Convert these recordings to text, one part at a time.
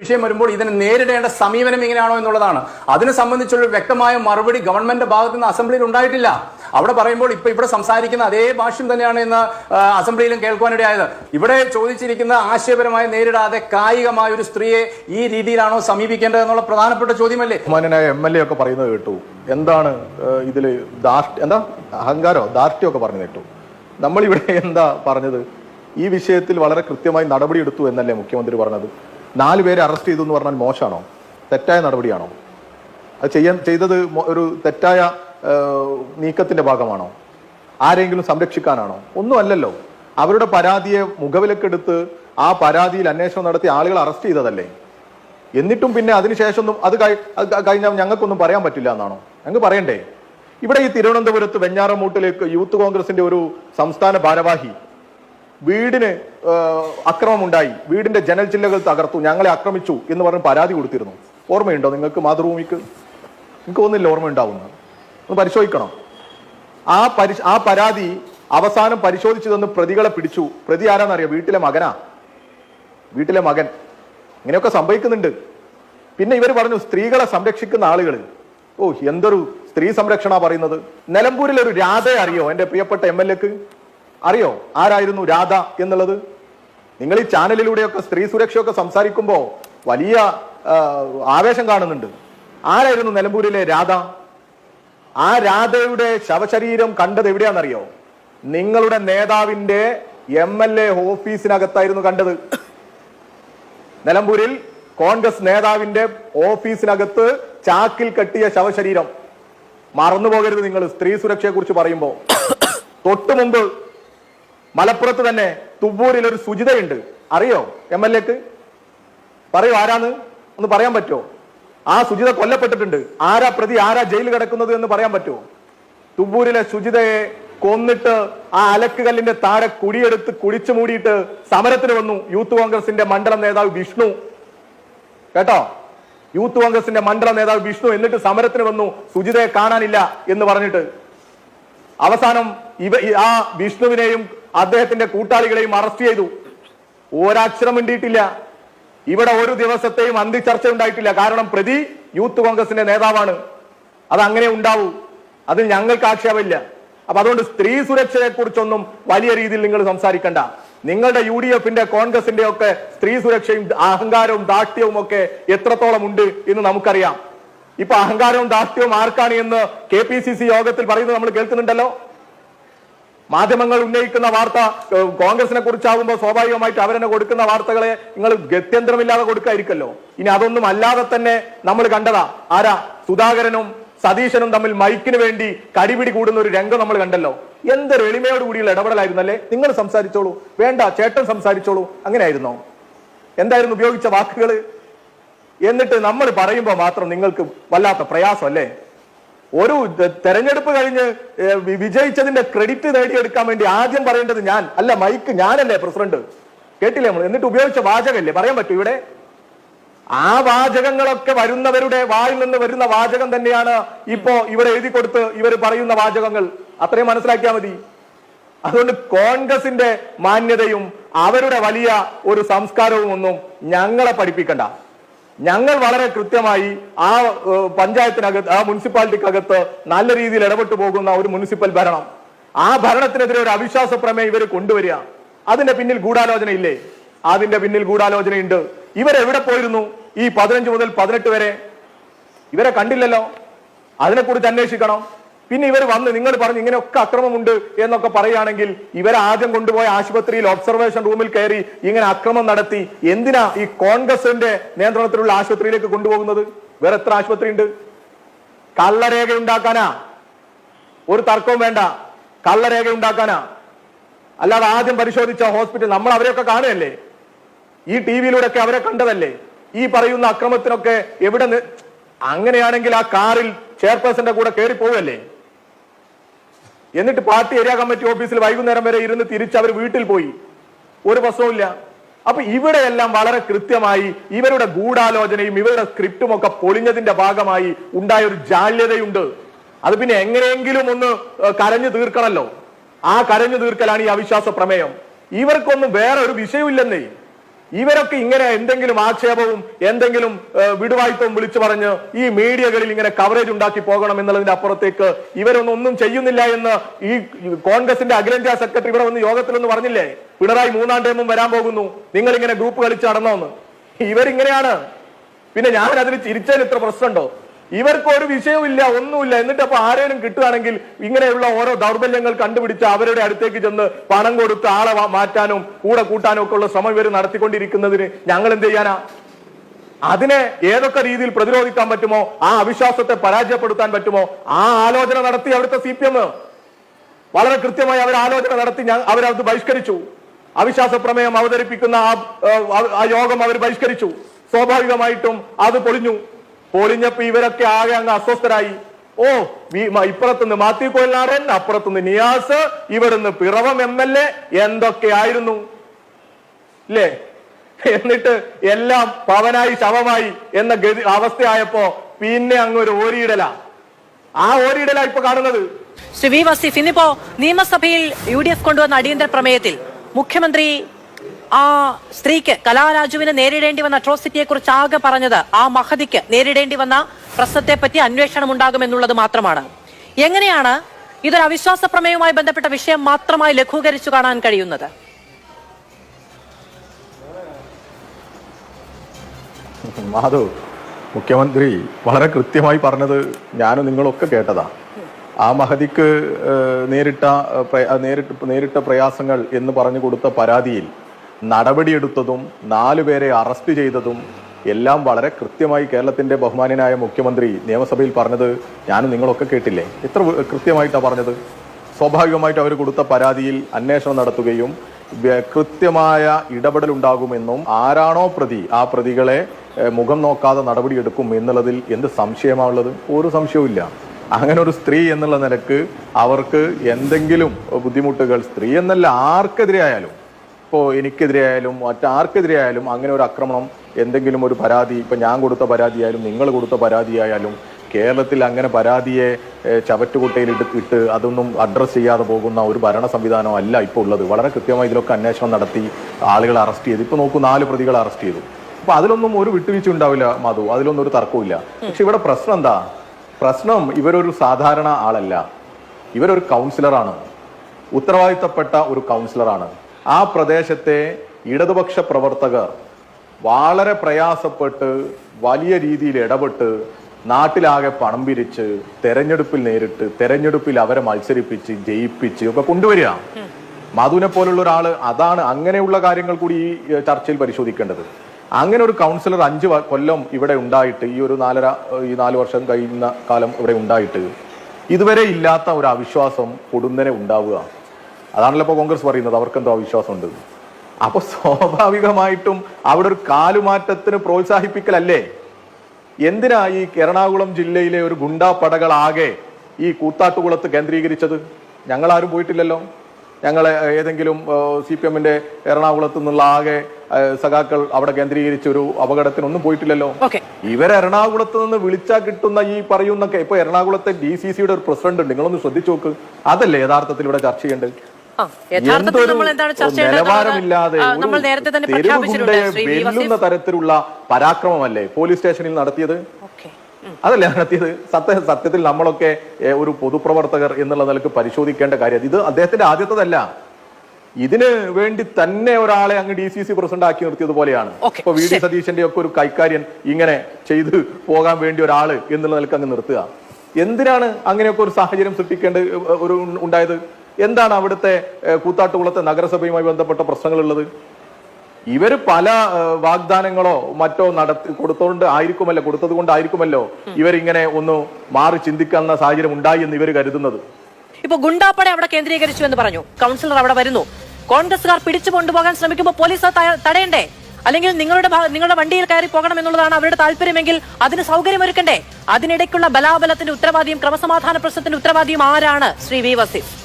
വിഷയം വരുമ്പോൾ ഇതിനെ നേരിടേണ്ട സമീപനം എങ്ങനെയാണോ എന്നുള്ളതാണ്. അതിനെ സംബന്ധിച്ചുള്ള വ്യക്തമായ മറുപടി ഗവൺമെന്റ് ഭാഗത്ത് നിന്ന് അസംബ്ലിയിൽ ഉണ്ടായിട്ടില്ല. അവിടെ പറയുമ്പോൾ ഇപ്പൊ ഇവിടെ സംസാരിക്കുന്ന അതേ ഭാഷ്യം തന്നെയാണ് ഇന്ന് അസംബ്ലിയിലും കേൾക്കുവാനിടയായത്. ഇവിടെ ചോദിച്ചിരിക്കുന്ന ആശയപരമായി നേരിടാതെ കായികമായ ഒരു സ്ത്രീയെ ഈ രീതിയിലാണോ സമീപിക്കേണ്ടത് എന്നുള്ള പ്രധാനപ്പെട്ട ചോദ്യമല്ലേ? ബഹുമാനായ എം എൽ എ ഒക്കെ പറയുന്നത് കേട്ടു. എന്താണ് ഇതിൽ എന്താ അഹങ്കാരോ ദാർഷ്ട്യം ഒക്കെ പറഞ്ഞു കേട്ടു. നമ്മളിവിടെ എന്താ പറഞ്ഞത്? ഈ വിഷയത്തിൽ വളരെ കൃത്യമായി നടപടിയെടുത്തു എന്നല്ലേ മുഖ്യമന്ത്രി പറഞ്ഞത്? നാല് പേരെ അറസ്റ്റ് ചെയ്തു എന്ന് പറഞ്ഞാൽ മോശമാണോ? തെറ്റായ നടപടിയാണോ? അത് ചെയ്യാൻ ചെയ്തത് ഒരു തെറ്റായ നീക്കത്തിന്റെ ഭാഗമാണോ? ആരെങ്കിലും സംരക്ഷിക്കാനാണോ? ഒന്നും അല്ലല്ലോ. അവരുടെ പരാതിയെ മുഖവിലക്കെടുത്ത് ആ പരാതിയിൽ അന്വേഷണം നടത്തി ആളുകൾ അറസ്റ്റ് ചെയ്തതല്ലേ? എന്നിട്ടും പിന്നെ അതിനുശേഷം ഒന്നും അത് കഴി- അത് കഴിഞ്ഞാൽ ഞങ്ങൾക്കൊന്നും പറയാൻ പറ്റില്ല എന്നാണോ? ഞങ്ങൾക്ക് പറയണ്ടേ? ഇവിടെ ഈ തിരുവനന്തപുരത്ത് വെഞ്ഞാറമൂട്ടിലേക്ക് യൂത്ത് കോൺഗ്രസിന്റെ ഒരു സംസ്ഥാന ഭാരവാഹി വീടിന് അക്രമമുണ്ടായി. വീടിന്റെ ജനൽ ചില്ലകൾ തകർത്തു. ഞങ്ങളെ ആക്രമിച്ചു എന്ന് പറഞ്ഞ് പരാതി കൊടുത്തിരുന്നു. ഓർമ്മയുണ്ടോ നിങ്ങൾക്ക് മാതൃഭൂമിക്ക്? നിങ്ങൾക്ക് ഒന്നില്ല ഓർമ്മ ഉണ്ടാവുന്നത്. ഒന്ന് പരിശോധിക്കണം. ആ പരി ആ പരാതി അവസാനം പരിശോധിച്ചു തന്ന് പ്രതികളെ പിടിച്ചു. പ്രതി ആരാന്നറിയോ? വീട്ടിലെ മകനാ. വീട്ടിലെ മകൻ. ഇങ്ങനെയൊക്കെ സംഭവിക്കുന്നുണ്ട്. പിന്നെ ഇവർ പറഞ്ഞു സ്ത്രീകളെ സംരക്ഷിക്കുന്ന ആളുകൾ ഓ എന്തൊരു സ്ത്രീ സംരക്ഷണ പറയുന്നത്. നിലമ്പൂരിൽ ഒരു രാധയെ അറിയോ? എന്റെ പ്രിയപ്പെട്ട എം എൽ എക്ക്? അറിയോ? ആരായിരുന്നു രാധ എന്നുള്ളത്? നിങ്ങൾ ഈ ചാനലിലൂടെയൊക്കെ സ്ത്രീ സുരക്ഷയൊക്കെ സംസാരിക്കുമ്പോൾ വലിയ ആവേശം കാണുന്നുണ്ട്. ആരായിരുന്നു നിലമ്പൂരിലെ രാധ? ആ രാധയുടെ ശവശരീരം കണ്ടത് എവിടെയാണെന്നറിയോ? നിങ്ങളുടെ നേതാവിന്റെ എം എൽ എ ഓഫീസിനകത്തായിരുന്നു കണ്ടത്. നിലമ്പൂരിൽ കോൺഗ്രസ് നേതാവിന്റെ ഓഫീസിനകത്ത് ചാക്കിൽ കെട്ടിയ ശവശരീരം. മറന്നു പോകരുത് നിങ്ങൾ സ്ത്രീ സുരക്ഷയെ കുറിച്ച് പറയുമ്പോ. തൊട്ടു മുമ്പ് മലപ്പുറത്ത് തന്നെ തുവ്വൂരിൽ ഒരു സുജിതയുണ്ട്. അറിയോ? എം എൽ എക്ക്? പറയൂ ആരാന്ന്? ഒന്ന് പറയാൻ പറ്റുമോ? ആ സുജിത കൊല്ലപ്പെട്ടിട്ടുണ്ട്. ആരാ പ്രതി ആരാ ജയിലിൽ കിടക്കുന്നത് എന്ന് പറയാൻ പറ്റുമോ? തുവ്വൂരിലെ സുജിതയെ കൊന്നിട്ട് ആ അലക്കുകല്ലിന്റെ താഴെ കുടിയെടുത്ത് കുടിച്ചു മൂടിയിട്ട് സമരത്തിന് വന്നു യൂത്ത് കോൺഗ്രസിന്റെ മണ്ഡലം നേതാവ് വിഷ്ണു. കേട്ടോ? യൂത്ത് കോൺഗ്രസിന്റെ മണ്ഡലം നേതാവ് വിഷ്ണു എന്നിട്ട് സമരത്തിന് വന്നു സുജിതയെ കാണാനില്ല എന്ന് പറഞ്ഞിട്ട് അവസാനം ഇവ ആ വിഷ്ണുവിനെയും അദ്ദേഹത്തിന്റെ കൂട്ടാളികളെയും അറസ്റ്റ് ചെയ്തു. ഒരക്ഷരം മിണ്ടിയിട്ടില്ല ഇവിടെ ഒരു ദിവസത്തെയും അന്തിച്ചർച്ച ഉണ്ടായിട്ടില്ല കാരണം പ്രതി യൂത്ത് കോൺഗ്രസിന്റെ നേതാവാണ്. അത് അങ്ങനെ ഉണ്ടാവൂ. അതിൽ ഞങ്ങൾക്ക് ആക്ഷേപമില്ല. അപ്പൊ അതുകൊണ്ട് സ്ത്രീ സുരക്ഷയെ കുറിച്ചൊന്നും വലിയ രീതിയിൽ നിങ്ങൾ സംസാരിക്കണ്ട. നിങ്ങളുടെ യു ഡി എഫിന്റെ കോൺഗ്രസിന്റെ ഒക്കെ സ്ത്രീ സുരക്ഷയും അഹങ്കാരവും ദാഷ്ട്യവും ഒക്കെ എത്രത്തോളം ഉണ്ട് എന്ന് നമുക്കറിയാം. ഇപ്പൊ അഹങ്കാരവും ധാർഷ്ട്യവും ആർക്കാണ് എന്ന് കെ പി സി സി യോഗത്തിൽ പറയുന്നത് നമ്മൾ കേൾക്കുന്നുണ്ടല്ലോ? മാധ്യമങ്ങൾ ഉന്നയിക്കുന്ന വാർത്ത കോൺഗ്രസിനെ കുറിച്ചാകുമ്പോൾ സ്വാഭാവികമായിട്ട് അവരെന്നെ കൊടുക്കുന്ന വാർത്തകളെ നിങ്ങൾ ഗത്യന്തരമില്ലാതെ കൊടുക്കായിരിക്കല്ലോ ഇനി അതൊന്നും അല്ലാതെ തന്നെ നമ്മൾ കണ്ടതാ ആരാ? സുധാകരനും സതീശനും തമ്മിൽ മൈക്കിന് വേണ്ടി കടിപിടി കൂടുന്ന ഒരു രംഗം നമ്മൾ കണ്ടല്ലോ. എന്തൊരു എളിമയോട് കൂടിയുള്ള ഇടപെടലായിരുന്നല്ലേ? നിങ്ങൾ സംസാരിച്ചോളൂ. വേണ്ട ചേട്ടൻ സംസാരിച്ചോളൂ. അങ്ങനെയായിരുന്നോ? എന്തായിരുന്നു ഉപയോഗിച്ച വാക്കുകൾ എന്നിട്ട് നമ്മൾ പറയുമ്പോൾ മാത്രം നിങ്ങൾക്ക് വല്ലാത്ത പ്രയാസം അല്ലേ ഒരു തെരഞ്ഞെടുപ്പ് കഴിഞ്ഞ് വിജയിച്ചതിന്റെ ക്രെഡിറ്റ് നേടിയെടുക്കാൻ വേണ്ടി ആദ്യം പറയേണ്ടത് ഞാൻ അല്ല മൈക്ക് ഞാനല്ലേ പ്രസിഡന്റ്? കേട്ടില്ലേ നമ്മൾ? എന്നിട്ട് ഉപയോഗിച്ച വാചകമല്ലേ പറയാൻ പറ്റൂ ഇവിടെ? ആ വാചകങ്ങളൊക്കെ വരുന്നവരുടെ വായിൽ നിന്ന് വരുന്ന വാചകം തന്നെയാണ് ഇപ്പോ ഇവിടെ എഴുതി കൊടുത്ത് ഇവർ പറയുന്ന വാചകങ്ങൾ. അത്രയും മനസ്സിലാക്കിയാൽ മതി. അതുകൊണ്ട് കോൺഗ്രസിന്റെ മാന്യതയും അവരുടെ വലിയ ഒരു സംസ്കാരവും ഒന്നും ഞങ്ങളെ പഠിപ്പിക്കണ്ട. ഞങ്ങൾ വളരെ കൃത്യമായി ആ പഞ്ചായത്തിനകത്ത് ആ മുനിസിപ്പാലിറ്റിക്കകത്ത് നല്ല രീതിയിൽ ഇടപെട്ടു പോകുന്ന ഒരു മുനിസിപ്പൽ ഭരണം. ആ ഭരണത്തിനെതിരെ ഒരു അവിശ്വാസ പ്രമേയം ഇവർ കൊണ്ടുവരിക. അതിന്റെ പിന്നിൽ ഗൂഢാലോചന ഇല്ലേ അതിന്റെ പിന്നിൽ ഗൂഢാലോചനയുണ്ട്. ഇവരെവിടെ പോയിരുന്നു? ഈ പതിനഞ്ച് മുതൽ പതിനെട്ട് വരെ. ഇവരെ കണ്ടില്ലല്ലോ. അതിനെക്കുറിച്ച് അന്വേഷിക്കണം. പിന്നെ ഇവർ വന്ന് നിങ്ങൾ പറഞ്ഞു ഇങ്ങനെയൊക്കെ അക്രമമുണ്ട് എന്നൊക്കെ പറയുകയാണെങ്കിൽ ഇവരാദ്യം കൊണ്ടുപോയ ആശുപത്രിയിൽ ഒബ്സർവേഷൻ റൂമിൽ കയറി ഇങ്ങനെ അക്രമം നടത്തി എന്തിനാ ഈ കോൺഗ്രസിന്റെ നിയന്ത്രണത്തിലുള്ള ആശുപത്രിയിലേക്ക് കൊണ്ടുപോകുന്നത്? വേറെ എത്ര ആശുപത്രി ഉണ്ട് കള്ളരേഖ ഉണ്ടാക്കാനാ? ഒരു തർക്കവും വേണ്ട. കള്ളരേഖ ഉണ്ടാക്കാനാ? അല്ലാതെ ആദ്യം പരിശോധിച്ച ഹോസ്പിറ്റൽ നമ്മൾ അവരെയൊക്കെ കാണുകയല്ലേ? ഈ ടി വിയിലൂടെ ഒക്കെ അവരെ കണ്ടതല്ലേ? ഈ പറയുന്ന അക്രമത്തിനൊക്കെ എവിടെ അങ്ങനെയാണെങ്കിൽ ആ കാറിൽ ചെയർപേഴ്സന്റെ കൂടെ കയറി പോവല്ലേ എന്നിട്ട് പാർട്ടി ഏരിയ കമ്മിറ്റി ഓഫീസിൽ വൈകുന്നേരം വരെ ഇരുന്ന് തിരിച്ച് അവർ വീട്ടിൽ പോയി. ഒരു പ്രശ്നവുമില്ല. അപ്പൊ ഇവിടെയെല്ലാം വളരെ കൃത്യമായി ഇവരുടെ ഗൂഢാലോചനയും ഇവരുടെ സ്ക്രിപ്റ്റും ഒക്കെ പൊളിഞ്ഞതിന്റെ ഭാഗമായി ഉണ്ടായ ഒരു ജാള്യതയുണ്ട്. അത് പിന്നെ എങ്ങനെയെങ്കിലും ഒന്ന് കരഞ്ഞു തീർക്കണമല്ലോ ആ കരഞ്ഞു തീർക്കലാണ് ഈ അവിശ്വാസ പ്രമേയം. ഇവർക്കൊന്നും വേറെ ഒരു വിഷയമില്ലെന്നേ ഇവരൊക്കെ ഇങ്ങനെ എന്തെങ്കിലും ആക്ഷേപവും എന്തെങ്കിലും വിടുവായ്പവും വിളിച്ചു പറഞ്ഞ് ഈ മീഡിയകളിൽ ഇങ്ങനെ കവറേജ് ഉണ്ടാക്കി പോകണം എന്നുള്ളതിന്റെ അപ്പുറത്തേക്ക് ഇവരൊന്നും ഒന്നും ചെയ്യുന്നില്ല എന്ന് ഈ കോൺഗ്രസിന്റെ അഖിലേന്ത്യാ സെക്രട്ടറി ഇവിടെ വന്ന് യോഗത്തിലൊന്ന് പറഞ്ഞില്ലേ? പിണറായി മൂന്നാം ടൈമും വരാൻ പോകുന്നു. നിങ്ങൾ ഇങ്ങനെ ഗ്രൂപ്പ് കളിച്ച് നടന്നോന്ന്. ഇവരിങ്ങനെയാണ്. പിന്നെ ഞാൻ അതിൽ ചിരിച്ചതിൽ ഇത്ര പ്രശ്നമുണ്ടോ? ഇവർക്ക് ഒരു വിഷയവുമില്ല ഒന്നുമില്ല. എന്നിട്ട് അപ്പൊ ആരേലും കിട്ടുകയാണെങ്കിൽ ഇങ്ങനെയുള്ള ഓരോ ദൗർബല്യങ്ങൾ കണ്ടുപിടിച്ച് അവരുടെ അടുത്തേക്ക് ചെന്ന് പണം കൊടുത്ത് ആളെ മാറ്റാനും കൂടെ കൂട്ടാനും ഒക്കെ ഉള്ള ശ്രമം ഇവർ നടത്തിക്കൊണ്ടിരിക്കുന്നതിന് ഞങ്ങൾ എന്ത് ചെയ്യാനാ? അതിനെ ഏതൊക്കെ രീതിയിൽ പ്രതിരോധിക്കാൻ പറ്റുമോ ആ അവിശ്വാസത്തെ പരാജയപ്പെടുത്താൻ പറ്റുമോ ആ ആലോചന നടത്തി അവിടുത്തെ സി പി എം. വളരെ കൃത്യമായി അവർ ആലോചന നടത്തി അവരത് ബഹിഷ്കരിച്ചു. അവിശ്വാസ പ്രമേയം അവതരിപ്പിക്കുന്ന ആ യോഗം അവർ ബഹിഷ്കരിച്ചു. സ്വാഭാവികമായിട്ടും അത് പൊളിഞ്ഞു. പൊളിഞ്ഞപ്പോ ഇവരൊക്കെ ആകെ അങ്ങ് അസ്വസ്ഥരായി. ഓ ഇപ്പുറത്തുനിന്ന് മാത്യു കൊല്ലാറൻ അപ്പുറത്തുനിന്ന് നിയാസ് ഇവിടുന്ന് പിറവം എം എൽ എ എന്തൊക്കെയായിരുന്നു ഇല്ലേ എന്നിട്ട് എല്ലാം പവനായി ശവമായി എന്ന ഗതി അവസ്ഥയായപ്പോ പിന്നെ അങ്ങ് ഒരു ഓരിയിടല. ആ ഓരിയിടല ഇപ്പൊ കാണുന്നത്. ശ്രീ വി വസീഫ് ഇന്നിപ്പോ നിയമസഭയിൽ യു ഡി എഫ് കൊണ്ടുവന്ന അടിയന്തര പ്രമേയത്തിൽ മുഖ്യമന്ത്രി ആ സ്ത്രീക്ക് കലാരാജുവിന് നേരിടേണ്ടി വന്ന അട്രോസിറ്റിയെ കുറിച്ച് ആകെ പറഞ്ഞത് ആ മഹതിക്ക് നേരിടേണ്ടി വന്ന പ്രശ്നത്തെ പറ്റി അന്വേഷണം ഉണ്ടാകുമെന്നുള്ളത് മാത്രമാണ്. എങ്ങനെയാണ് ഇതൊരു അവിശ്വാസ പ്രമേയവുമായി ബന്ധപ്പെട്ട വിഷയം മാത്രമായി ലഘൂകരിച്ചു കാണാൻ കഴിയുന്നത്? മാധവ് മുഖ്യമന്ത്രി വളരെ കൃത്യമായി പറഞ്ഞത് ഞാനും നിങ്ങളൊക്കെ കേട്ടതാ. ആ മഹതിക്ക് നേരിട്ട നേരിട്ട് നേരിട്ട പ്രയാസങ്ങൾ എന്ന് പറഞ്ഞു കൊടുത്ത പരാതിയിൽ നടപടിയെടുത്തതും നാലുപേരെ അറസ്റ്റ് ചെയ്തതും എല്ലാം വളരെ കൃത്യമായി കേരളത്തിന്റെ ബഹുമാന്യനായ മുഖ്യമന്ത്രി നിയമസഭയിൽ പറഞ്ഞത് ഞാനും നിങ്ങളൊക്കെ കേട്ടില്ലേ? എത്ര കൃത്യമായിട്ടാണ് പറഞ്ഞത്? സ്വാഭാവികമായിട്ട് അവർ കൊടുത്ത പരാതിയിൽ അന്വേഷണം നടത്തുകയും കൃത്യമായ ഇടപെടൽ ഉണ്ടാകുമെന്നും ആരാണോ പ്രതി ആ പ്രതികളെ മുഖം നോക്കാതെ നടപടിയെടുക്കും എന്നുള്ളതിൽ എന്ത് സംശയമാണുള്ളത് ഒരു സംശയവുമില്ല അങ്ങനെ ഒരു സ്ത്രീ എന്നുള്ള നിലയ്ക്ക് അവർക്ക് എന്തെങ്കിലും ബുദ്ധിമുട്ടുകൾ സ്ത്രീ എന്നല്ല ആർക്കെതിരെ ആയാലും ഇപ്പോൾ എനിക്കെതിരെ ആയാലും മറ്റാർക്കെതിരെ ആയാലും അങ്ങനെ ഒരു ആക്രമണം എന്തെങ്കിലും ഒരു പരാതി ഇപ്പം ഞാൻ കൊടുത്ത പരാതിയായാലും നിങ്ങൾ കൊടുത്ത പരാതിയായാലും കേരളത്തിൽ അങ്ങനെ പരാതിയെ ചവറ്റുകുട്ടയിൽ ഇട്ട് അതൊന്നും അഡ്രസ്സ് ചെയ്യാതെ പോകുന്ന ഒരു ഭരണ സംവിധാനം അല്ല ഇപ്പോൾ ഉള്ളത്. വളരെ കൃത്യമായി ഇതിലൊക്കെ അന്വേഷണം നടത്തി ആളുകളെ അറസ്റ്റ് ചെയ്തു. ഇപ്പോൾ നോക്കൂ നാല് പ്രതികളെ അറസ്റ്റ് ചെയ്തു. അപ്പോൾ അതിലൊന്നും ഒരു വിട്ടുവീഴ്ച ഉണ്ടാവില്ല മധു. അതിലൊന്നും ഒരു തർക്കമില്ല പക്ഷെ ഇവിടെ പ്രശ്നം എന്താ? പ്രശ്നം ഇവരൊരു സാധാരണ ആളല്ല. ഇവരൊരു കൗൺസിലറാണ് ഉത്തരവാദിത്തപ്പെട്ട ഒരു കൗൺസിലറാണ് ആ പ്രദേശത്തെ ഇടതുപക്ഷ പ്രവർത്തകർ വളരെ പ്രയാസപ്പെട്ട് വലിയ രീതിയിൽ ഇടപെട്ട് നാട്ടിലാകെ പണം പിരിച്ച് തെരഞ്ഞെടുപ്പിൽ നേരിട്ട് തെരഞ്ഞെടുപ്പിൽ അവരെ മത്സരിപ്പിച്ച് ജയിപ്പിച്ച് ഒക്കെ കൊണ്ടുവരിക. മധുവിനെ പോലുള്ള ഒരാൾ അതാണ് അങ്ങനെയുള്ള കാര്യങ്ങൾ കൂടി ഈ ചർച്ചയിൽ പരിശോധിക്കേണ്ടത്. അങ്ങനെ ഒരു കൗൺസിലർ അഞ്ച് കൊല്ലം ഇവിടെ ഉണ്ടായിട്ട് ഈ ഒരു നാലര ഈ നാല് വർഷം കഴിയുന്ന കാലം ഇവിടെ ഉണ്ടായിട്ട് ഇതുവരെ ഇല്ലാത്ത ഒരു അവിശ്വാസം കൊടുന്നനെ ഉണ്ടാവുക. അതാണല്ലോ ഇപ്പോൾ കോൺഗ്രസ് പറയുന്നത് അവർക്കെന്തോ ഉണ്ട് അപ്പൊ സ്വാഭാവികമായിട്ടും അവിടെ ഒരു കാലുമാറ്റത്തിന് പ്രോത്സാഹിപ്പിക്കലല്ലേ? എന്തിനാ ഈ എറണാകുളം ജില്ലയിലെ ഒരു ഗുണ്ടാ പടകളാകെ ഈ കൂത്താട്ടുകുളത്ത് കേന്ദ്രീകരിച്ചത്? ആരും പോയിട്ടില്ലല്ലോ. ഞങ്ങളെ ഏതെങ്കിലും സി പി എമ്മിന്റെ എറണാകുളത്ത് നിന്നുള്ള ആകെ സഖാക്കൾ അവിടെ കേന്ദ്രീകരിച്ച ഒരു അപകടത്തിനൊന്നും പോയിട്ടില്ലല്ലോ. ഇവർ എറണാകുളത്ത് നിന്ന് വിളിച്ചാൽ കിട്ടുന്ന ഈ പറയുന്നൊക്കെ ഇപ്പൊ എറണാകുളത്തെ ഡി സി സിയുടെ ഒരു പ്രസിഡന്റ് ഉണ്ട്. നിങ്ങളൊന്ന് ശ്രദ്ധിച്ചു നോക്ക്. അതല്ലേ യഥാർത്ഥത്തിൽ ഇവിടെ ചർച്ച ചെയ്യേണ്ടത്? വെല്ലുന്ന തരത്തിലുള്ള പരാക്രമമല്ലേ പോലീസ് സ്റ്റേഷനിൽ നടത്തിയത്? അതല്ലേ നടത്തിയത്? സത്യ സത്യത്തിൽ നമ്മളൊക്കെ ഒരു പൊതുപ്രവർത്തകർ എന്നുള്ള നിലയ്ക്ക് പരിശോധിക്കേണ്ട കാര്യം. ഇത് അദ്ദേഹത്തിന്റെ ആദ്യത്തതല്ല. ഇതിന് വേണ്ടി തന്നെ ഒരാളെ അങ്ങ് ഡി സി സി പ്രസിഡന്റ് ആക്കി നിർത്തിയത് പോലെയാണ് ഇപ്പൊ വി ഡി സതീശന്റെ ഒക്കെ ഒരു കൈക്കാര്യൻ ഇങ്ങനെ ചെയ്ത് പോകാൻ വേണ്ടി ഒരാൾ എന്നുള്ള നിലയ്ക്ക് അങ്ങ് നിർത്തുക. എന്തിനാണ് അങ്ങനെയൊക്കെ ഒരു സാഹചര്യം സൃഷ്ടിക്കേണ്ട ഒരു ഉണ്ടായത്? എന്താണ് അവിടുത്തെ കൂത്താട്ടുകുളത്തെ നഗരസഭയുമായി ബന്ധപ്പെട്ട പ്രശ്നങ്ങളുള്ളത്? ഇവർ പല വാഗ്ദാനങ്ങളോ മറ്റോ നടത്തി കൊടുത്തോണ്ട് ആയിരിക്കുമല്ലോ കൊടുത്തത് കൊണ്ടായിരിക്കുമല്ലോ ഇവരിങ്ങനെ ഒന്ന് മാറി ചിന്തിക്കുന്ന സാഹചര്യം ഉണ്ടായി എന്ന് ഇവർ കരുതുന്നത്. ഇപ്പൊ ഗുണ്ടാപ്പട അവിടെ കേന്ദ്രീകരിച്ചു എന്ന് പറഞ്ഞു. കൗൺസിലർ അവിടെ വരുന്നു. കോൺഗ്രസുകാർ പിടിച്ചു കൊണ്ടുപോകാൻ ശ്രമിക്കുമ്പോൾ പോലീസ് തടയണ്ടേ? അല്ലെങ്കിൽ നിങ്ങളുടെ നിങ്ങളുടെ വണ്ടിയിൽ കയറി പോകണം എന്നുള്ളതാണ് അവരുടെ താല്പര്യമെങ്കിൽ അതിന് സൗകര്യമൊരുക്കണ്ടേ? അതിനിടയ്ക്കുള്ള ബലാബലത്തിന്റെ ഉത്തരവാദിയും ക്രമസമാധാന പ്രശ്നത്തിന്റെ ഉത്തരവാദിയും ആരാണ് ശ്രീ വി വസീഫ്?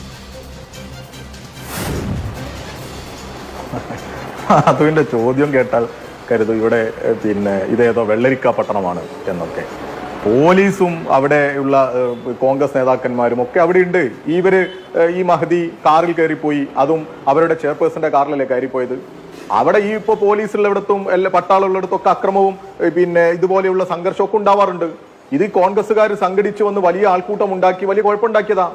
അതുവിന്റെ ചോദ്യം കേട്ടാൽ കരുതും. ഇവിടെ പിന്നെ ഇതേതോ വെള്ളരിക്ക പട്ടണമാണ് എന്നൊക്കെ. പോലീസും അവിടെയുള്ള കോൺഗ്രസ് നേതാക്കന്മാരും ഒക്കെ അവിടെ ഉണ്ട്. ഇവർ ഈ മഹദി കാറിൽ കയറിപ്പോയി. അതും അവരുടെ ചെയർപേഴ്സന്റെ കാറിലല്ലേ കയറിപ്പോയത്? അവിടെ ഈ ഇപ്പൊ പോലീസുള്ളിടത്തും എല്ലാ പട്ടാളുള്ളിടത്തും ഒക്കെ അക്രമവും പിന്നെ ഇതുപോലെയുള്ള സംഘർഷമൊക്കെ ഉണ്ടാവാറുണ്ട്. ഇത് കോൺഗ്രസ്സുകാർ സംഘടിച്ചു വന്ന് വലിയ ആൾക്കൂട്ടം ഉണ്ടാക്കി വലിയ കുഴപ്പമുണ്ടാക്കിയതാ.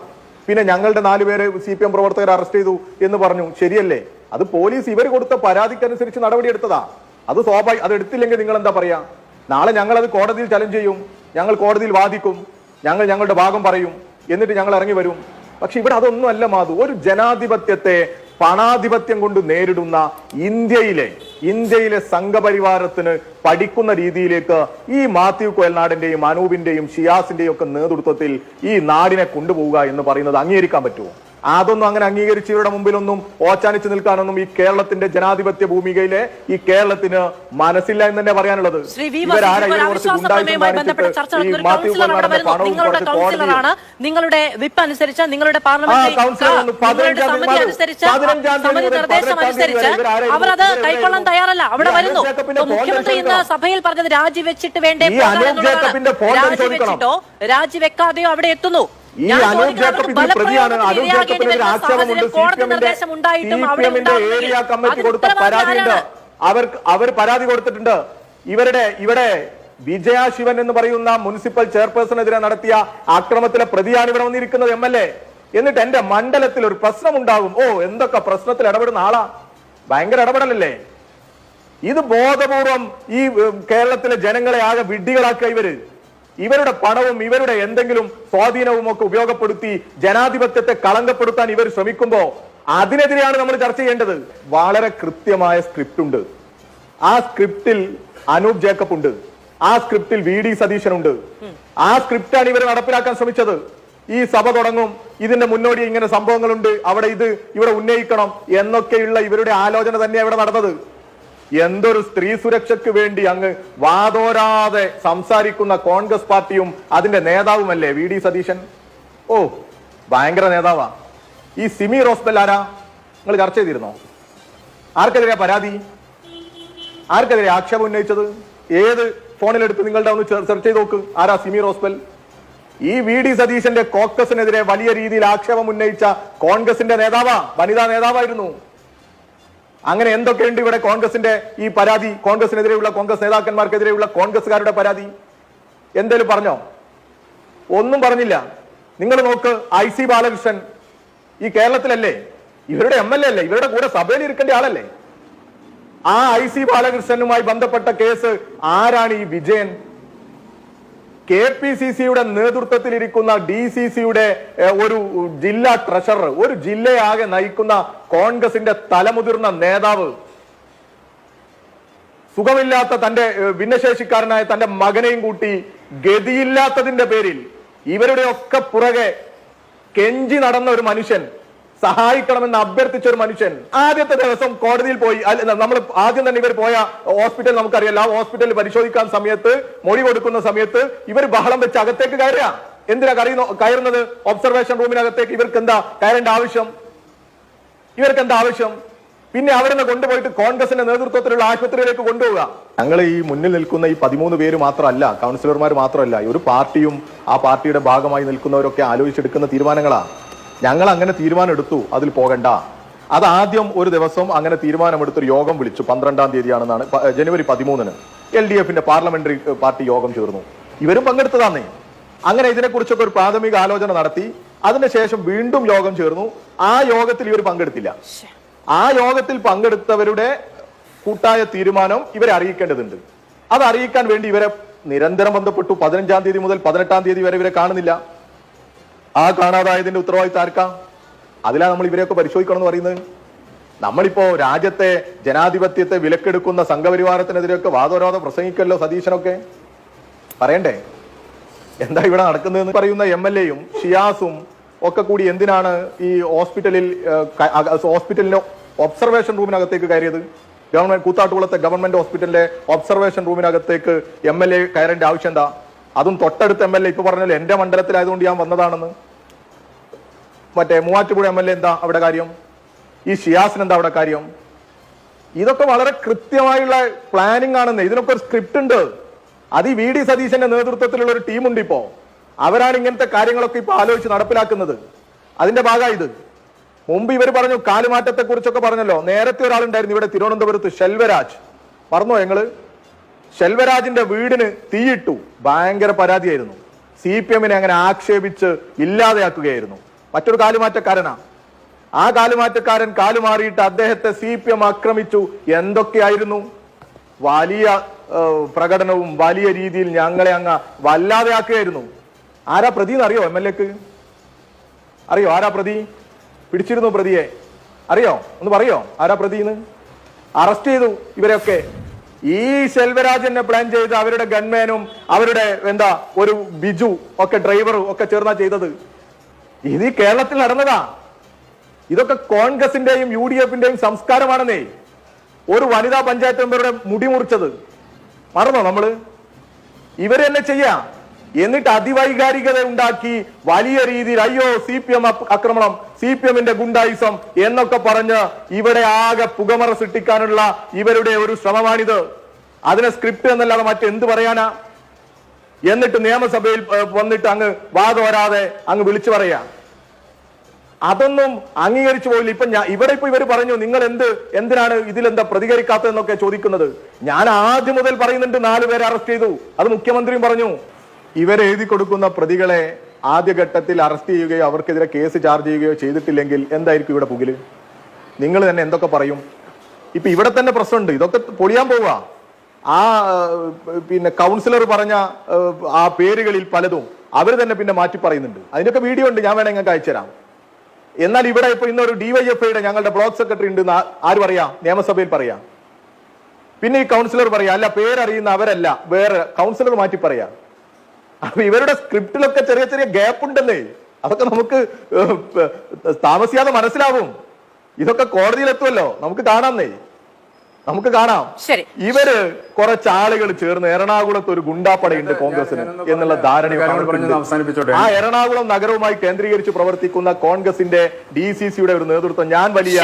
പിന്നെ ഞങ്ങളുടെ നാലുപേരെ സി പി എം പ്രവർത്തകർ അറസ്റ്റ് ചെയ്തു എന്ന് പറഞ്ഞു. ശരിയല്ലേ? അത് പോലീസ് ഇവർ കൊടുത്ത പരാതിക്കനുസരിച്ച് നടപടിയെടുത്തതാ. അത് സ്വാഭാവിക. അത് എടുത്തില്ലെങ്കിൽ നിങ്ങൾ എന്താ പറയാ? നാളെ ഞങ്ങൾ അത് കോടതിയിൽ ചലഞ്ച് ചെയ്യും. ഞങ്ങൾ കോടതിയിൽ വാദിക്കും. ഞങ്ങൾ ഞങ്ങളുടെ ഭാഗം പറയും. എന്നിട്ട് ഞങ്ങൾ ഇറങ്ങി വരും. പക്ഷെ ഇവിടെ അതൊന്നും അല്ല മാധു. ഒരു ജനാധിപത്യത്തെ പണാധിപത്യം കൊണ്ട് നേരിടുന്ന ഇന്ത്യയിലെ ഇന്ത്യയിലെ സംഘപരിവാരത്തിന് പഠിക്കുന്ന രീതിയിലേക്ക് ഈ മാത്യു കോയൽനാടിന്റെയും അനൂപിന്റെയും ഷിയാസിന്റെയും ഒക്കെ നേതൃത്വത്തിൽ ഈ നാടിനെ കൊണ്ടുപോവുക എന്ന് പറയുന്നത് അംഗീകരിക്കാൻ പറ്റുമോ? അതൊന്നും അങ്ങനെ അംഗീകരിച്ച് ഇവരുടെ മുമ്പിലൊന്നും ഓച്ചാനിച്ചു നിൽക്കാനൊന്നും ഈ കേരളത്തിന്റെ ജനാധിപത്യ ഭൂമികയിലെ ഈ കേരളത്തിന് മനസ്സില്ല എന്ന് തന്നെ പറയാനുള്ളത്. നിങ്ങളുടെ വിപ്പ് അനുസരിച്ച് നിങ്ങളുടെ? അവർ അത് കൈക്കൊള്ളാൻ തയ്യാറല്ല. അവിടെ വരുന്നു. മുഖ്യമന്ത്രി ഇന്ന് സഭയിൽ പറഞ്ഞത് രാജിവെച്ചിട്ട് വേണ്ടേ രാജിവെച്ചിട്ടോ? രാജിവെക്കാതെയോ അവിടെ എത്തുന്നു. ഈ അനൂപ് ചോദിക്കുന്നത് ജേക്കബ് ഇതിൽ പ്രതിയാണ്. ബലപ്രയോഗത്തിന് അനൂപ് ജേക്കബിനെതിരെ ആക്ഷേപമുണ്ട്. സി പി എമ്മിന്റെ ഏരിയ കമ്മിറ്റി കൊടുത്ത പരാതിയുണ്ട്. അവർ അവർ പരാതി കൊടുത്തിട്ടുണ്ട്. ഇവരുടെ ഇവിടെ വിജയ ശിവൻ എന്ന് പറയുന്ന മുനിസിപ്പൽ ചെയർപേഴ്സണെതിരെ നടത്തിയ ആക്രമത്തിലെ പ്രതിയാണ് ഇവിടെ വന്നിരിക്കുന്നത് എം എൽ എ. എന്നിട്ട് എന്റെ മണ്ഡലത്തിൽ ഒരു പ്രശ്നം ഉണ്ടാകും ഓ എന്തൊക്കെ പ്രശ്നത്തിൽ ഇടപെടുന്ന ആളാ? ഭയങ്കര ഇടപെടലല്ലേ? ഇത് ബോധപൂർവം ഈ കേരളത്തിലെ ജനങ്ങളെ ആകെ വിഡ്ഢികളാക്കുക ഇവർ. ഇവരുടെ പണവും ഇവരുടെ എന്തെങ്കിലും സ്വാധീനവും ഒക്കെ ഉപയോഗപ്പെടുത്തി ജനാധിപത്യത്തെ കളങ്കപ്പെടുത്താൻ ഇവർ ശ്രമിക്കുമ്പോ അതിനെതിരെയാണ് നമ്മൾ ചർച്ച ചെയ്യേണ്ടത്. വളരെ കൃത്യമായ സ്ക്രിപ്റ്റ് ഉണ്ട്. ആ സ്ക്രിപ്റ്റിൽ അനൂപ് ജേക്കബ് ഉണ്ട്. ആ സ്ക്രിപ്റ്റിൽ വി ഡി സതീശൻ ഉണ്ട്. ആ സ്ക്രിപ്റ്റാണ് ഇവർ നടപ്പിലാക്കാൻ ശ്രമിച്ചത്. ഈ സഭ തുടങ്ങും ഇതിന്റെ മുന്നോടി ഇങ്ങനെ സംഭവങ്ങളുണ്ട് അവിടെ ഇത് ഇവിടെ ഉന്നയിക്കണം എന്നൊക്കെയുള്ള ഇവരുടെ ആലോചന തന്നെയാണ് ഇവിടെ നടന്നത്. എന്തൊരു സ്ത്രീ സുരക്ഷയ്ക്ക് വേണ്ടി അങ്ങ് വാതോരാതെ സംസാരിക്കുന്ന കോൺഗ്രസ് പാർട്ടിയും അതിന്റെ നേതാവുമല്ലേ വി ഡി സതീശൻ? ഓ ഭയങ്കര നേതാവാ. ഈ സിമി റോസ്ബൽ ആരാ? നിങ്ങൾ ചർച്ച ചെയ്തിരുന്നോ? ആർക്കെതിരെയാ പരാതി? ആർക്കെതിരെ ആക്ഷേപം ഉന്നയിച്ചത്? ഏത് ഫോണിലെടുത്ത് നിങ്ങളുടെ ഒന്ന് സെർച്ച് ചെയ്ത് നോക്ക്. ആരാ സിമി റോസ്ബൽ ഈ വി ഡി സതീശന്റെ കോക്കസിനെതിരെ വലിയ രീതിയിൽ ആക്ഷേപം ഉന്നയിച്ച കോൺഗ്രസിന്റെ നേതാവാ വനിതാ നേതാവായിരുന്നു. അങ്ങനെ എന്തൊക്കെയുണ്ട് ഇവിടെ കോൺഗ്രസിന്റെ ഈ പരാതി? കോൺഗ്രസിനെതിരെയുള്ള കോൺഗ്രസ് നേതാക്കന്മാർക്കെതിരെയുള്ള കോൺഗ്രസ്സുകാരുടെ പരാതി? എന്തേലും പറഞ്ഞോ? ഒന്നും പറഞ്ഞില്ല. നിങ്ങൾ നോക്ക് ഐ സി ബാലകൃഷ്ണൻ ഈ കേരളത്തിലല്ലേ? ഇവരുടെ എം എൽ എ അല്ലേ? ഇവരുടെ കൂടെ സഭയിൽ ഇരിക്കേണ്ട ആളല്ലേ? ആ ഐ സി ബാലകൃഷ്ണനുമായി ബന്ധപ്പെട്ട കേസ് ആരാണ് ഈ വിജയൻ? കെ പി സി സിയുടെ നേതൃത്വത്തിലിരിക്കുന്ന ഡി സി സിയുടെ ഒരു ജില്ലാ ട്രഷറർ ഒരു ജില്ലയാകെ നയിക്കുന്ന കോൺഗ്രസിന്റെ തലമുതിർന്ന നേതാവ്. സുഖമില്ലാത്ത തന്റെ ഭിന്നശേഷിക്കാരനായ തന്റെ മകനെയും കൂട്ടി ഗതിയില്ലാത്തതിന്റെ പേരിൽ ഇവരുടെ ഒക്കെ പുറകെ കെഞ്ചി നടന്ന ഒരു മനുഷ്യൻ സഹായിക്കണമെന്ന് അഭ്യർത്ഥിച്ച ഒരു മനുഷ്യൻ. ആദ്യത്തെ ദിവസം കോടതിയിൽ പോയി നമ്മൾ ആദ്യം തന്നെ ഇവർ പോയ ഹോസ്പിറ്റൽ നമുക്കറിയാം. ആ ഹോസ്പിറ്റലിൽ പരിശോധിക്കാൻ സമയത്ത് മൊഴി കൊടുക്കുന്ന സമയത്ത് ഇവർ ബഹളം വെച്ച് അകത്തേക്ക് കയറുക. എന്തിനാ കറിയുന്ന കയറുന്നത്? ഒബ്സർവേഷൻ റൂമിനകത്തേക്ക് ഇവർക്ക് എന്താ? കയറേണ്ട ആവശ്യം? ഇവർക്ക് എന്താ ആവശ്യം? പിന്നെ അവിടുന്ന് കൊണ്ടുപോയിട്ട് കോൺഗ്രസിന്റെ നേതൃത്വത്തിലുള്ള ആശുപത്രിയിലേക്ക് കൊണ്ടുപോവുക. ഞങ്ങൾ ഈ മുന്നിൽ നിൽക്കുന്ന ഈ പതിമൂന്ന് പേര് മാത്രമല്ല കൗൺസിലർമാർ മാത്രമല്ല ഒരു പാർട്ടിയും ആ പാർട്ടിയുടെ ഭാഗമായി നിൽക്കുന്നവരൊക്കെ ആലോചിച്ചെടുക്കുന്ന തീരുമാനങ്ങളാ. ഞങ്ങൾ അങ്ങനെ തീരുമാനം എടുത്തു അതിൽ പോകണ്ട. അത് ആദ്യം ഒരു ദിവസം അങ്ങനെ തീരുമാനമെടുത്തൊരു യോഗം വിളിച്ചു. പന്ത്രണ്ടാം തീയതിയാണെന്നാണ്. ജനുവരി പതിമൂന്നിന് എൽ ഡി എഫിന്റെ പാർലമെന്ററി പാർട്ടി യോഗം ചേർന്നു. ഇവരും പങ്കെടുത്തതാന്നേ. അങ്ങനെ ഇതിനെക്കുറിച്ചൊക്കെ ഒരു പ്രാഥമിക ആലോചന നടത്തി. അതിനുശേഷം വീണ്ടും യോഗം ചേർന്നു. ആ യോഗത്തിൽ ഇവർ പങ്കെടുത്തില്ല. ആ യോഗത്തിൽ പങ്കെടുത്തവരുടെ കൂട്ടായ തീരുമാനം ഇവരെ അറിയിക്കേണ്ടതുണ്ട്. അത് അറിയിക്കാൻ വേണ്ടി ഇവരെ നിരന്തരം ബന്ധപ്പെട്ടു. പതിനഞ്ചാം തീയതി മുതൽ പതിനെട്ടാം തീയതി വരെ ഇവരെ കാണുന്നില്ല. ആ കാണാതായതിന്റെ ഉത്തരവാദിത്തം ആർക്കാ? അതിലാ നമ്മൾ ഇവരെയൊക്കെ പരിശോധിക്കണം എന്ന് പറയുന്നത്. നമ്മളിപ്പോ രാജ്യത്തെ ജനാധിപത്യത്തെ വിലക്കെടുക്കുന്ന സംഘപരിവാരത്തിനെതിരെയൊക്കെ വാദോരോധം പ്രസംഗിക്കല്ലോ സതീശനൊക്കെ. പറയണ്ടേ? എന്താ ഇവിടെ നടക്കുന്നതെന്ന് പറയുന്ന എം എൽ എയും ഷിയാസും ഒക്കെ കൂടി എന്തിനാണ് ഈ ഹോസ്പിറ്റലിൽ ഹോസ്പിറ്റലിന്റെ ഒബ്സർവേഷൻ റൂമിനകത്തേക്ക് കയറിയത്? ഗവൺമെന്റ് കൂത്താട്ടുകുളത്തെ ഗവൺമെന്റ് ഹോസ്പിറ്റലിലെ ഒബ്സർവേഷൻ റൂമിനകത്തേക്ക് എം എൽ എ കയറേണ്ട ആവശ്യം എന്താ? അതും തൊട്ടടുത്ത് എം എൽ എ ഇപ്പൊ പറഞ്ഞല്ലോ എന്റെ മണ്ഡലത്തിലായതുകൊണ്ട് ഞാൻ വന്നതാണെന്ന്. മറ്റേ മൂവാറ്റുപുഴ എം എൽ എ എന്താ അവിടെ കാര്യം? ഈ ഷിയാസിന് എന്താ അവിടെ കാര്യം? ഇതൊക്കെ വളരെ കൃത്യമായുള്ള പ്ലാനിങ് ആണെന്ന്. ഇതിനൊക്കെ ഒരു സ്ക്രിപ്റ്റ് ഉണ്ട്. അത് ഈ വി ഡി സതീശന്റെ നേതൃത്വത്തിലുള്ള ഒരു ടീമുണ്ട് ഇപ്പോ. അവരാണ് ഇങ്ങനത്തെ കാര്യങ്ങളൊക്കെ ഇപ്പൊ ആലോചിച്ച് നടപ്പിലാക്കുന്നത്. അതിന്റെ ഭാഗമായി ഇത്. മുമ്പ് ഇവർ പറഞ്ഞു കാലുമാറ്റത്തെ കുറിച്ചൊക്കെ പറഞ്ഞല്ലോ. നേരത്തെ ഒരാളുണ്ടായിരുന്നു ഇവിടെ തിരുവനന്തപുരത്ത് ശെൽവരാജ്. പറഞ്ഞോ ഞങ്ങൾ? ശെൽവരാജിന്റെ വീടിന് തീയിട്ടു. ഭയങ്കര പരാതിയായിരുന്നു. സി പി എമ്മിനെ അങ്ങനെ ആക്ഷേപിച്ച് ഇല്ലാതെയാക്കുകയായിരുന്നു. മറ്റൊരു കാലുമാറ്റക്കാരനാ. ആ കാലുമാറ്റക്കാരൻ കാലുമാറിയിട്ട് അദ്ദേഹത്തെ സി പി എം ആക്രമിച്ചു. എന്തൊക്കെയായിരുന്നു? വലിയ പ്രകടനവും വലിയ രീതിയിൽ ഞങ്ങളെ അങ്ങ് വല്ലാതെയാക്കുകയായിരുന്നു. ആരാ പ്രതി എന്നറിയോ എം എൽ എക്ക്? അറിയോ? ആരാ പ്രതി? പിടിച്ചിരുന്നു പ്രതിയെ. അറിയോ? ഒന്ന് പറയോ? ആരാ പ്രതിന്ന് അറസ്റ്റ് ചെയ്തു ഇവരെയൊക്കെ. ഈ ശെൽവരാജനെ പ്ലാൻ ചെയ്ത് അവരുടെ ഗൺമാനും അവരുടെ എന്താ ഒരു ബിജു ഒക്കെ ഡ്രൈവറും ഒക്കെ ചേർന്നാ ചെയ്തത്. ഇത് കേരളത്തിൽ നടന്നതാ. ഇതൊക്കെ കോൺഗ്രസിന്റെയും യു ഡി എഫിന്റെയും സംസ്കാരമാണെന്നേ. ഒരു വനിതാ പഞ്ചായത്ത് മെമ്പറുടെ മുടി മുറിച്ചത്. മറന്നോ നമ്മൾ? ഇവർ തന്നെ ചെയ്യാം. എന്നിട്ട് അതിവൈകാരികത ഉണ്ടാക്കി വലിയ രീതിയിൽ അയ്യോ സി പി എം ആക്രമണം സി പി എമ്മിന്റെ ഗുണ്ടായിസം എന്നൊക്കെ പറഞ്ഞ് ഇവിടെ ആകെ പുകമറ സൃഷ്ടിക്കാനുള്ള ഇവരുടെ ഒരു ശ്രമമാണിത്. അതിനെ സ്ക്രിപ്റ്റ് എന്നല്ലാതെ മറ്റെന്ത് പറയാനാ? എന്നിട്ട് നിയമസഭയിൽ വന്നിട്ട് അങ്ങ് വാദോരാതെ അങ്ങ് വിളിച്ചു പറയാ. അതൊന്നും അംഗീകരിച്ചു പോയില്ല. ഇപ്പൊ ഇവിടെ ഇപ്പൊ ഇവർ പറഞ്ഞു നിങ്ങൾ എന്ത് എന്തിനാണ് ഇതിലെന്താ പ്രതികരിക്കാത്തതെന്നൊക്കെ ചോദിക്കുന്നത്? ഞാൻ ആദ്യം മുതൽ പറയുന്നുണ്ട് നാല് പേരെ അറസ്റ്റ് ചെയ്തു. അത് മുഖ്യമന്ത്രിയും പറഞ്ഞു. ഇവരെഴുതി കൊടുക്കുന്ന പ്രതികളെ ആദ്യഘട്ടത്തിൽ അറസ്റ്റ് ചെയ്യുകയോ അവർക്കെതിരെ കേസ് ചാർജ് ചെയ്യുകയോ ചെയ്തിട്ടില്ലെങ്കിൽ എന്തായിരിക്കും ഇവിടെ പുകിൽ? നിങ്ങൾ തന്നെ എന്തൊക്കെ പറയും? ഇപ്പൊ ഇവിടെ തന്നെ പ്രശ്നമുണ്ട്. ഇതൊക്കെ പൊളിയാൻ പോവുക ആ പിന്നെ കൗൺസിലർ പറഞ്ഞ ആ പേരുകളിൽ പലതും അവർ തന്നെ പിന്നെ മാറ്റി പറയുന്നുണ്ട്. അതിനൊക്കെ വീഡിയോ ഉണ്ട് ഞാൻ വേണമെങ്കിൽ നിങ്ങൾക്ക് അയച്ചുതരാം. എന്നാൽ ഇവിടെ ഇപ്പൊ ഇന്നൊരു ഡിവൈഎഫ്ഐയുടെ ഞങ്ങളുടെ ബ്ലോക്ക് സെക്രട്ടറി ഉണ്ട് ആര് പറയാ? നിയമസഭയിൽ പറയാ. പിന്നെ ഈ കൗൺസിലർ പറയാ അല്ല പേരറിയുന്ന അവരല്ല വേറെ കൗൺസിലർ മാറ്റി പറയാ. അപ്പൊ ഇവരുടെ സ്ക്രിപ്റ്റിലൊക്കെ ചെറിയ ചെറിയ ഗ്യാപ്പ് ഉണ്ടെന്നേ അതൊക്കെ നമുക്ക് താമസിയാതെ മനസ്സിലാവും. ഇതൊക്കെ കോടതിയിലെത്തുമല്ലോ നമുക്ക് കാണാന്നേ നമുക്ക് കാണാം. ഇവർ കുറച്ച് ആളുകൾ ചേർന്ന് എറണാകുളത്ത് ഒരു ഗുണ്ടാപ്പടയുണ്ട് കോൺഗ്രസിന് എന്നുള്ള ധാരണ. ആ എറണാകുളം നഗരവുമായി കേന്ദ്രീകരിച്ച് പ്രവർത്തിക്കുന്ന കോൺഗ്രസിന്റെ ഡി സി സിയുടെ ഒരു നേതൃത്വം ഞാൻ വലിയ